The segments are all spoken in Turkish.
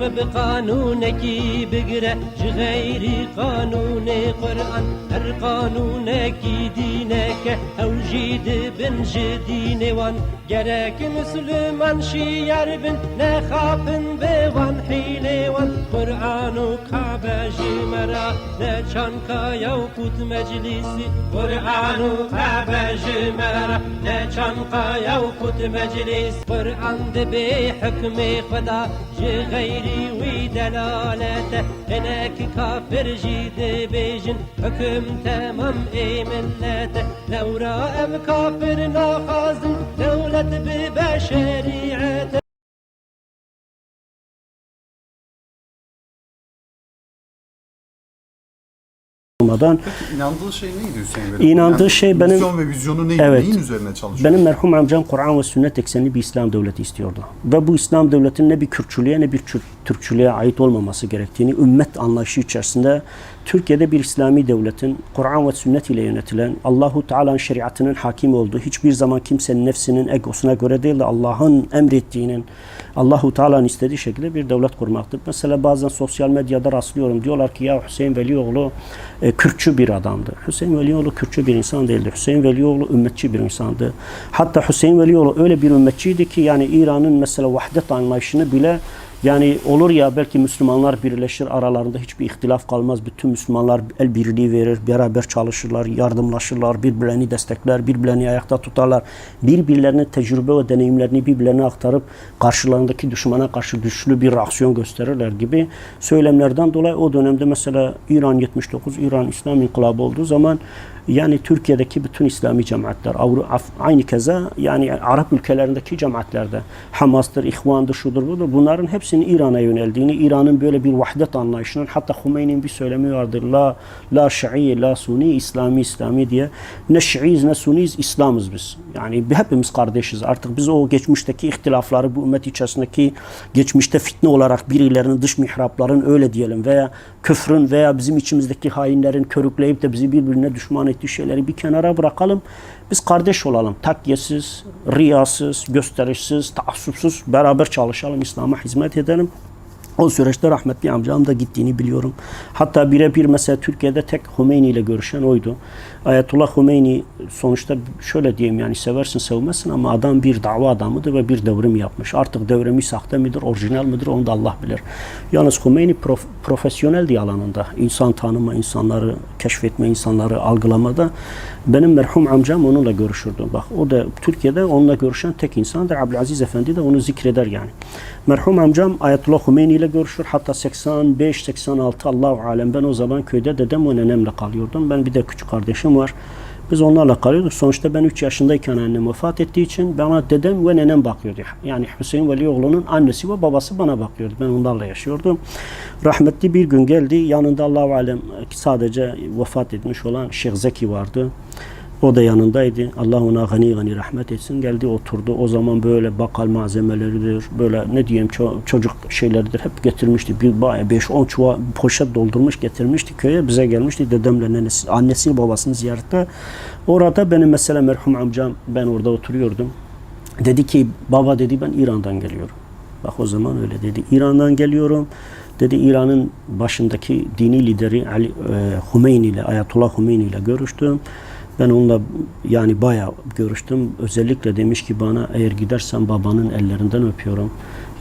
عارف بقانونك بقرأ غير قانون قرآن هر قانونك دينك أو جيد بن جدين وان. جرك مسلمان شيار بن نخافن بوان حيل وان. قرآن وكعبة جمرا نشان كايا وفوت مجلسي قرآن وكعبة جمرا نشان كايا وفوت مجلس. قرآن دبي حكم خدا جي غير şiiri ve delalete Eneki kafir jide bejin Hüküm tamam ey millete. Levra em kafir nahazın Devlet bi beşeriyete. okumadan. Peki inandığı şey neydi Hüseyin Bey? İnandığı yani, şey benim... Misyon ve vizyonu neydi? Evet, Neyin üzerine çalışıyor? Benim merhum amcam Kur'an ve sünnet eksenli bir İslam devleti istiyordu. Ve bu İslam devletinin ne bir Kürtçülüğe ne bir Türkçülüğe ait olmaması gerektiğini ümmet anlayışı içerisinde Türkiye'de bir İslami devletin Kur'an ve sünnet ile yönetilen Allahu Teala'nın şeriatının hakim olduğu hiçbir zaman kimsenin nefsinin egosuna göre değil de Allah'ın emrettiğinin Allahu Teala'nın istediği şekilde bir devlet kurmaktır. Mesela bazen sosyal medyada rastlıyorum. Diyorlar ki ya Hüseyin Velioğlu e, Kürtçü bir adamdı. Hüseyin Velioğlu Kürtçü bir insan değildi. Hüseyin Velioğlu ümmetçi bir insandı. Hatta Hüseyin Velioğlu öyle bir ümmetçiydi ki yani İran'ın mesela vahdet anlayışını bile yani olur ya belki Müslümanlar birleşir aralarında hiçbir ihtilaf kalmaz. Bütün Müslümanlar el birliği verir, beraber çalışırlar, yardımlaşırlar, birbirlerini destekler, birbirlerini ayakta tutarlar. Birbirlerinin tecrübe ve deneyimlerini birbirlerine aktarıp karşılarındaki düşmana karşı güçlü bir reaksiyon gösterirler gibi söylemlerden dolayı o dönemde mesela İran 79, İran İslam İnkılabı olduğu zaman yani Türkiye'deki bütün İslami cemaatler, aynı keza yani Arap ülkelerindeki cemaatlerde Hamas'tır, İhvan'dır, şudur budur bunların hepsinin İran'a yöneldiğini, İran'ın böyle bir vahdet anlayışının hatta Hümeyni'nin bir söylemi vardır. La, la Şii, la Suni, İslami, İslami diye. Ne Şiiyiz ne Suniyiz, İslam'ız biz. Yani hepimiz kardeşiz. Artık biz o geçmişteki ihtilafları bu ümmet içerisindeki geçmişte fitne olarak birilerinin dış mihrapların öyle diyelim veya küfrün veya bizim içimizdeki hainlerin körükleyip de bizi birbirine düşman ettiği şeyleri bir kenara bırakalım. Biz kardeş olalım. Takyesiz, riyasız, gösterişsiz, taassupsuz beraber çalışalım. İslam'a hizmet edelim. O süreçte rahmetli amcam da gittiğini biliyorum. Hatta birebir mesela Türkiye'de tek Hümeyni ile görüşen oydu. Ayetullah Hümeyni sonuçta şöyle diyeyim yani seversin sevmezsin ama adam bir dava adamıdır ve bir devrim yapmış. Artık devrimi sahte midir, orijinal midir onu da Allah bilir. Yalnız Hümeyni prof- profesyoneldi alanında. İnsan tanıma, insanları keşfetme, insanları algılamada. Benim merhum amcam onunla görüşürdü. Bak o da Türkiye'de onunla görüşen tek insandır. Abdülaziz Efendi de onu zikreder yani. Merhum amcam Ayetullah Hümeyni ile görüşür. Hatta 85-86 Allahu alem ben o zaman köyde dedem ve nenemle kalıyordum. Ben bir de küçük kardeşim var. Biz onlarla kalıyorduk. Sonuçta ben 3 yaşındayken annem vefat ettiği için bana dedem ve nenem bakıyordu. Yani Hüseyin Velioğlu'nun annesi ve babası bana bakıyordu. Ben onlarla yaşıyordum. Rahmetli bir gün geldi. Yanında Allahu alem sadece vefat etmiş olan Şeyh Zeki vardı. O da yanındaydı. Allah ona gani gani rahmet etsin. Geldi oturdu. O zaman böyle bakal malzemeleridir. Böyle ne diyeyim ço- çocuk şeyleridir. Hep getirmişti. Bir 5-10 çuval poşet doldurmuş getirmişti köye. Bize gelmişti. Dedemle nenesi, annesini babasını ziyarette. Orada benim mesela merhum amcam ben orada oturuyordum. Dedi ki baba dedi ben İran'dan geliyorum. Bak o zaman öyle dedi. İran'dan geliyorum. Dedi İran'ın başındaki dini lideri Ali e, Hümeyni ile Ayetullah Hümeyni ile görüştüm. Ben onunla yani bayağı görüştüm. Özellikle demiş ki bana eğer gidersen babanın ellerinden öpüyorum.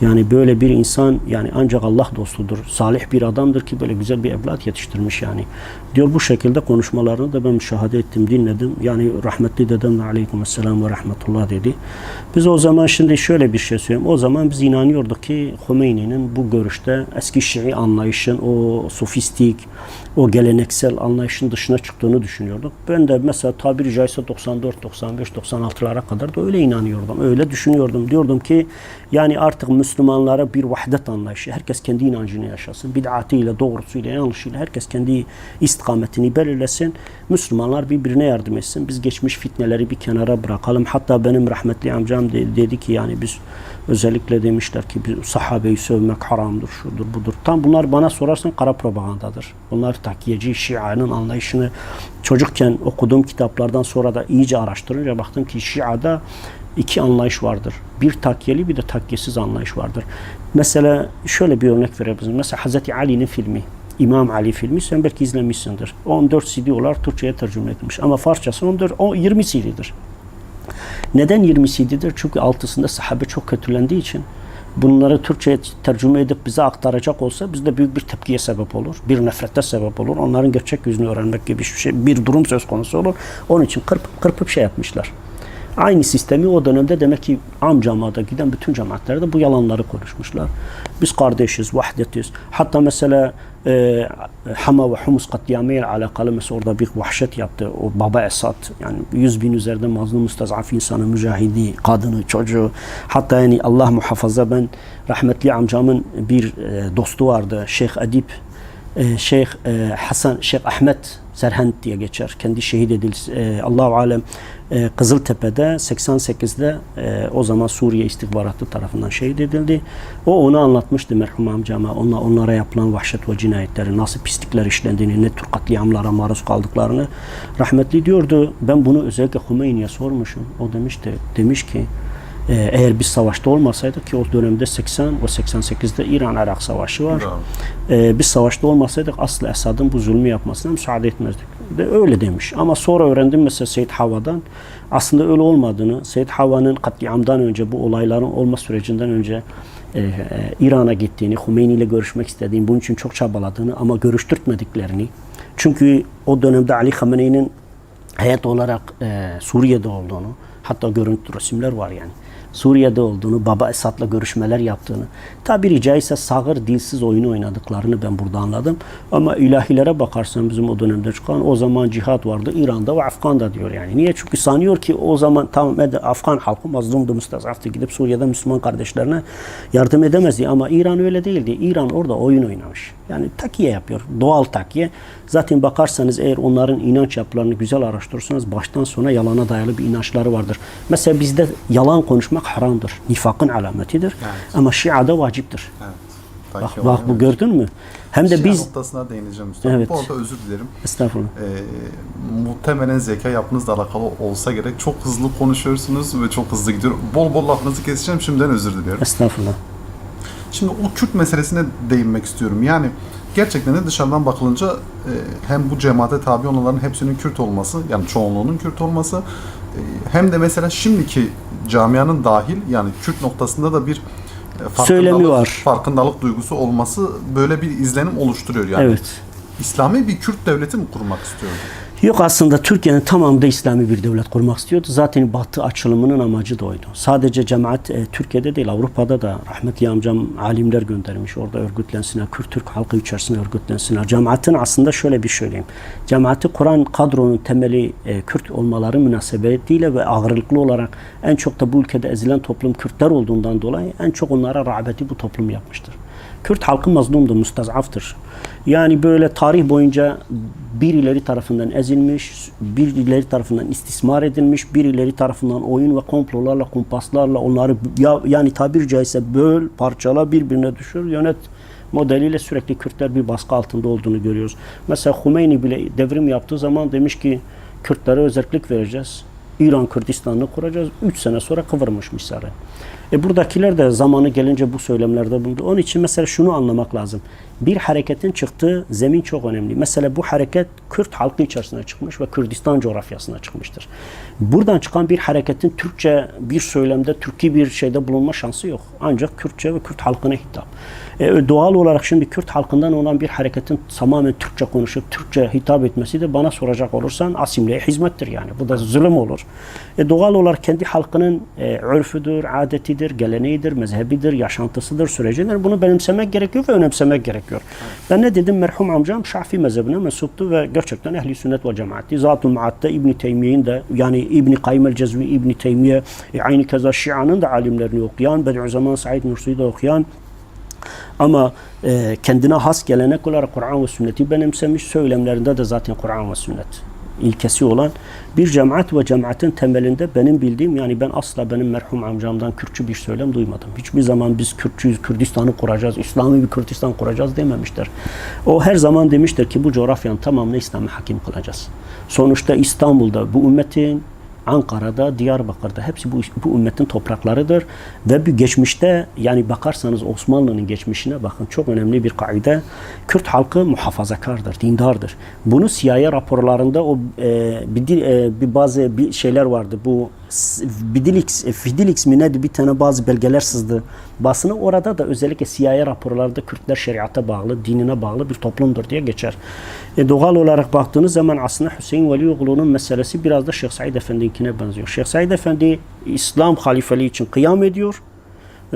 Yani böyle bir insan yani ancak Allah dostudur. Salih bir adamdır ki böyle güzel bir evlat yetiştirmiş yani. Diyor bu şekilde konuşmalarını da ben müşahede ettim, dinledim. Yani rahmetli dedem de aleykümselam ve rahmetullah dedi. Biz o zaman şimdi şöyle bir şey söyleyeyim. O zaman biz inanıyorduk ki Hümeyni'nin bu görüşte eski Şii anlayışın, o sofistik, o geleneksel anlayışın dışına çıktığını düşünüyorduk. Ben de mesela tabiri caizse 94, 95, 96'lara kadar da öyle inanıyordum. Öyle düşünüyordum. Diyordum ki yani artık Müslümanlara bir vahdet anlayışı. Herkes kendi inancını yaşasın. Bid'atiyle, doğrusuyla, yanlışıyla herkes kendi istikametini belirlesin. Müslümanlar birbirine yardım etsin. Biz geçmiş fitneleri bir kenara bırakalım. Hatta benim rahmetli amcam de- dedi ki yani biz özellikle demişler ki bir sahabeyi sövmek haramdır, şudur budur. Tam bunlar bana sorarsan kara propagandadır. Bunlar takiyeci, Şia'nın anlayışını çocukken okuduğum kitaplardan sonra da iyice araştırınca baktım ki Şia'da iki anlayış vardır. Bir takkiyeli bir de takkiyesiz anlayış vardır. Mesela şöyle bir örnek verebiliriz. Mesela Hazreti Ali'nin filmi İmam Ali filmi sen belki izlemişsindir. 14 CD olarak Türkçe'ye tercüme edilmiş. Ama Farsçası 14, o 20 CD'dir. Neden 20 CD'dir? Çünkü altısında sahabe çok kötülendiği için bunları Türkçe'ye tercüme edip bize aktaracak olsa bizde büyük bir tepkiye sebep olur. Bir nefrete sebep olur. Onların gerçek yüzünü öğrenmek gibi bir şey, bir durum söz konusu olur. Onun için kırpıp kırpıp şey yapmışlar. Aynı sistemi o dönemde demek ki am cemaate giden bütün cemaatlerde bu yalanları konuşmuşlar. Biz kardeşiz, vahdetiz. Hatta mesela e, Hama ve Humus katliamıyla alakalı mesela orada bir vahşet yaptı. O Baba Esad yani 100 bin üzerinde mazlum müstazaf insanı, mücahidi, kadını, çocuğu. Hatta yani Allah muhafaza ben rahmetli amcamın bir e, dostu vardı. Şeyh Adip e, Şeyh e, Hasan Şeyh Ahmet Serhent diye geçer. Kendi şehit edildi. E, Allahu alem e, Kızıltepe'de 88'de e, o zaman Suriye istihbaratı tarafından şehit edildi. O onu anlatmıştı merhum amcama. Ona, onlara yapılan vahşet ve cinayetleri, nasıl pislikler işlendiğini, ne tür katliamlara maruz kaldıklarını rahmetli diyordu. Ben bunu özellikle Hümeyni'ye sormuşum. O demişti, demiş ki eğer biz savaşta olmasaydık ki o dönemde 80 ve 88'de İran-Irak savaşı var. Ee, biz savaşta olmasaydık aslı Esad'ın bu zulmü yapmasına müsaade etmezdik. De öyle demiş. Ama sonra öğrendim mesela Seyyid Hava'dan aslında öyle olmadığını, Seyyid Hava'nın katliamdan önce bu olayların olma sürecinden önce e, e, İran'a gittiğini, Hümeyni ile görüşmek istediğini, bunun için çok çabaladığını ama görüştürtmediklerini. Çünkü o dönemde Ali Khamenei'nin hayat olarak e, Suriye'de olduğunu, hatta görüntü resimler var yani. Suriye'de olduğunu, Baba Esad'la görüşmeler yaptığını, tabiri caizse sağır dilsiz oyunu oynadıklarını ben burada anladım. Ama ilahilere bakarsan bizim o dönemde çıkan o zaman cihat vardı İran'da ve Afgan'da diyor yani. Niye? Çünkü sanıyor ki o zaman tamam ed- Afgan halkı mazlumdu, müstezaftı gidip Suriye'de Müslüman kardeşlerine yardım edemezdi ama İran öyle değildi. İran orada oyun oynamış. Yani takiye yapıyor. Doğal takiye. Zaten bakarsanız eğer onların inanç yapılarını güzel araştırırsanız baştan sona yalana dayalı bir inançları vardır. Mesela bizde yalan konuşmak haramdır. Nifakın alametidir. Evet. Ama Şia'da vaciptir. Evet. Bak, bak bu gördün mü? Hem de Şia biz noktasına değineceğim Mustafa. Evet. Bu arada özür dilerim. estağfurullah. Ee, muhtemelen zeka yapınızla alakalı olsa gerek. Çok hızlı konuşuyorsunuz ve çok hızlı gidiyor. Bol bol lafınızı keseceğim. Şimdiden özür diliyorum. Estağfurullah. Şimdi o Kürt meselesine değinmek istiyorum. Yani gerçekten de dışarıdan bakılınca e, hem bu cemaate tabi olanların hepsinin Kürt olması, yani çoğunluğunun Kürt olması e, hem de mesela şimdiki camianın dahil yani Kürt noktasında da bir e, Söylemi farkındalık, var. farkındalık duygusu olması böyle bir izlenim oluşturuyor yani. Evet. İslami bir Kürt devleti mi kurmak istiyordu? Yok aslında Türkiye'nin tamamında İslami bir devlet kurmak istiyordu. Zaten Batı açılımının amacı da oydu. Sadece cemaat e, Türkiye'de değil Avrupa'da da rahmetli amcam alimler göndermiş. Orada örgütlensinler. Kürt Türk halkı içerisinde örgütlensinler. Cemaatin aslında şöyle bir söyleyeyim. Cemaati kuran kadronun temeli e, Kürt olmaları münasebetiyle ve ağırlıklı olarak en çok da bu ülkede ezilen toplum Kürtler olduğundan dolayı en çok onlara rağbeti bu toplum yapmıştır. Kürt halkı mazlumdur, müstezaftır. Yani böyle tarih boyunca birileri tarafından ezilmiş, birileri tarafından istismar edilmiş, birileri tarafından oyun ve komplolarla, kumpaslarla onları ya, yani tabiri caizse böl, parçala, birbirine düşür, yönet modeliyle sürekli Kürtler bir baskı altında olduğunu görüyoruz. Mesela Hümeyni bile devrim yaptığı zaman demiş ki Kürtlere özellik vereceğiz. İran Kürdistan'ını kuracağız. 3 sene sonra kıvırmış misali. E buradakiler de zamanı gelince bu söylemlerde bulundu. Onun için mesela şunu anlamak lazım. Bir hareketin çıktığı zemin çok önemli. Mesela bu hareket Kürt halkı içerisine çıkmış ve Kürdistan coğrafyasına çıkmıştır. Buradan çıkan bir hareketin Türkçe bir söylemde, Türkiye bir şeyde bulunma şansı yok. Ancak Kürtçe ve Kürt halkına hitap. E, doğal olarak şimdi Kürt halkından olan bir hareketin tamamen Türkçe konuşup Türkçe hitap etmesi de bana soracak olursan asimliğe hizmettir yani. Bu da zulüm olur. E, doğal olarak kendi halkının e, örfüdür, adetidir, geleneğidir, mezhebidir, yaşantısıdır, sürecidir. Bunu benimsemek gerekiyor ve önemsemek gerekiyor. Ben ne dedim? Merhum amcam Şafii mezhebine mensuptu ve gerçekten ehli sünnet ve cemaatti. Zatul Maat'ta İbn Teymiye'nin de yani İbn Kayyim el-Cezvi, İbn Teymiye, e, aynı keza Şia'nın da alimlerini okuyan, Bediüzzaman Said Nursi'yi de okuyan, ama e, kendine has gelenek olarak Kur'an ve sünneti benimsemiş. Söylemlerinde de zaten Kur'an ve sünnet ilkesi olan bir cemaat ve cemaatin temelinde benim bildiğim yani ben asla benim merhum amcamdan Kürtçü bir söylem duymadım. Hiçbir zaman biz Kürtçüyüz, Kürdistan'ı kuracağız, İslami bir Kürdistan kuracağız dememiştir. O her zaman demiştir ki bu coğrafyanın tamamını İslam'a hakim kılacağız. Sonuçta İstanbul'da bu ümmetin Ankara'da, Diyarbakır'da hepsi bu, bu ümmetin topraklarıdır. Ve bir geçmişte yani bakarsanız Osmanlı'nın geçmişine bakın çok önemli bir kaide. Kürt halkı muhafazakardır, dindardır. Bunu CIA raporlarında o e, bir, e, bir bazı bir şeyler vardı. Bu Bidilix, e, Fidilix mi neydi bir tane bazı belgeler sızdı basına. Orada da özellikle CIA raporlarda Kürtler şeriata bağlı, dinine bağlı bir toplumdur diye geçer. E, doğal olarak baktığınız zaman aslında Hüseyin Velioğlu'nun meselesi biraz da Şeyh Said Efendi'nkine benziyor. Şeyh Said Efendi İslam halifeliği için kıyam ediyor.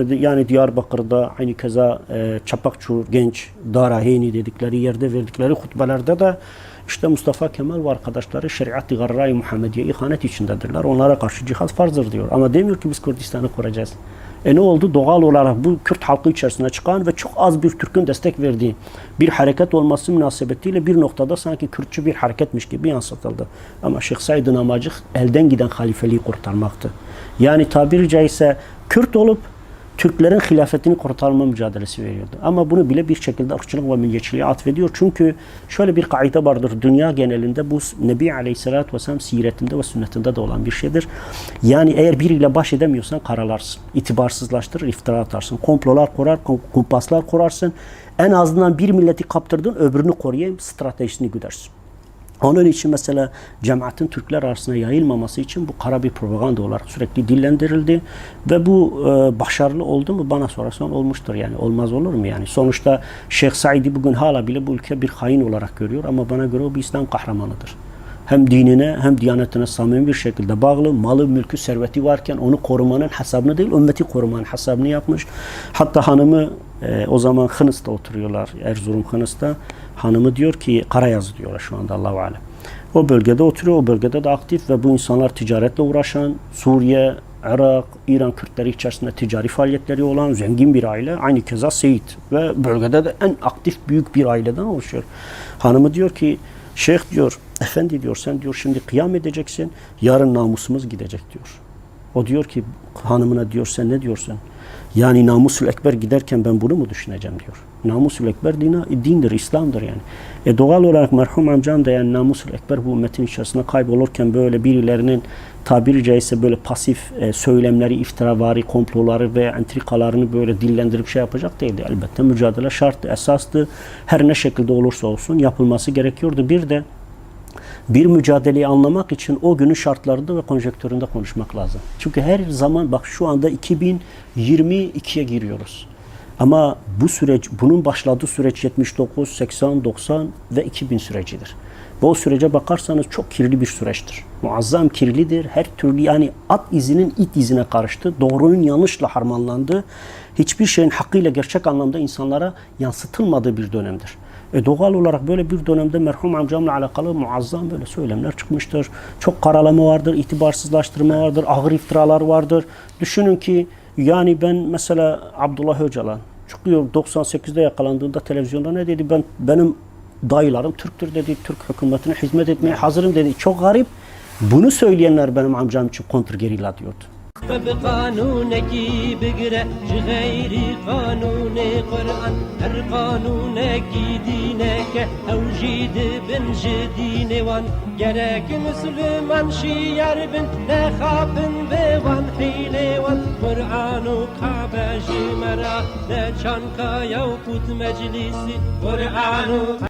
Yani Diyarbakır'da aynı keza e, Çapakçur, Genç, Daraheni dedikleri yerde verdikleri hutbelerde de işte Mustafa Kemal ve arkadaşları şeriat-ı garra-i Muhammediye ihanet içindedirler. Onlara karşı cihad farzdır diyor. Ama demiyor ki biz Kürdistan'ı kuracağız. E ne oldu? Doğal olarak bu Kürt halkı içerisine çıkan ve çok az bir Türk'ün destek verdiği bir hareket olması münasebetiyle bir noktada sanki Kürtçü bir hareketmiş gibi yansıtıldı. Ama Şeyh Said'in amacı elden giden halifeliği kurtarmaktı. Yani tabiri caizse Kürt olup Türklerin hilafetini kurtarma mücadelesi veriyordu. Ama bunu bile bir şekilde ırkçılık ve milliyetçiliğe atfediyor. Çünkü şöyle bir kaide vardır. Dünya genelinde bu Nebi Aleyhisselatü Vesselam siretinde ve sünnetinde de olan bir şeydir. Yani eğer biriyle baş edemiyorsan karalarsın. İtibarsızlaştırır, iftira atarsın. Komplolar kurar, kum- kumpaslar kurarsın. En azından bir milleti kaptırdın, öbürünü koruyayım stratejisini güdersin. Onun için mesela cemaatin Türkler arasında yayılmaması için bu kara bir propaganda olarak sürekli dillendirildi. Ve bu e, başarılı oldu mu? Bana sorarsan olmuştur. Yani olmaz olur mu? Yani sonuçta Şeyh Said'i bugün hala bile bu ülke bir hain olarak görüyor. Ama bana göre o bir İslam kahramanıdır. Hem dinine hem diyanetine samimi bir şekilde bağlı, malı, mülkü, serveti varken onu korumanın hesabını değil, ümmeti korumanın hesabını yapmış. Hatta hanımı e, o zaman Hınıs'ta oturuyorlar, Erzurum Hınıs'ta. Hanımı diyor ki, Karayazı diyorlar şu anda Allahu Alem. O bölgede oturuyor, o bölgede de aktif ve bu insanlar ticaretle uğraşan, Suriye, Irak, İran Kürtleri içerisinde ticari faaliyetleri olan zengin bir aile. Aynı keza Seyit ve bölgede de en aktif büyük bir aileden oluşuyor. Hanımı diyor ki, Şeyh diyor, efendi diyor sen diyor şimdi kıyam edeceksin, yarın namusumuz gidecek diyor. O diyor ki hanımına diyor sen ne diyorsun? Yani namusul ekber giderken ben bunu mu düşüneceğim diyor. Namusul ekber dina, dindir, İslam'dır yani. E doğal olarak merhum amcam da yani namusul ekber bu ümmetin içerisinde kaybolurken böyle birilerinin tabiri caizse böyle pasif e, söylemleri, iftiravari, komploları ve entrikalarını böyle dillendirip şey yapacak değildi. Elbette mücadele şarttı, esastı. Her ne şekilde olursa olsun yapılması gerekiyordu. Bir de bir mücadeleyi anlamak için o günün şartlarında ve konjektöründe konuşmak lazım. Çünkü her zaman bak şu anda 2022'ye giriyoruz. Ama bu süreç, bunun başladığı süreç 79, 80, 90 ve 2000 sürecidir. Ve o sürece bakarsanız çok kirli bir süreçtir. Muazzam kirlidir. Her türlü yani at izinin it izine karıştı. Doğrunun yanlışla harmanlandı. Hiçbir şeyin hakkıyla gerçek anlamda insanlara yansıtılmadığı bir dönemdir. E doğal olarak böyle bir dönemde merhum amcamla alakalı muazzam böyle söylemler çıkmıştır. Çok karalama vardır, itibarsızlaştırma vardır, ağır iftiralar vardır. Düşünün ki yani ben mesela Abdullah Öcalan çıkıyor 98'de yakalandığında televizyonda ne dedi? Ben benim dayılarım Türktür dedi. Türk hükümetine hizmet etmeye hazırım dedi. Çok garip. Bunu söyleyenler benim amcam için kontrgerilla diyordu. بقانونکی بقرا چه غیری قانون قرآن هر قانونکی دینه أو جيد بن جدين وان. گرک مسلمان امشي بن نخابن بوان وان. حیله وان قرآن و کعبه جمرا نچان که یو قرآن و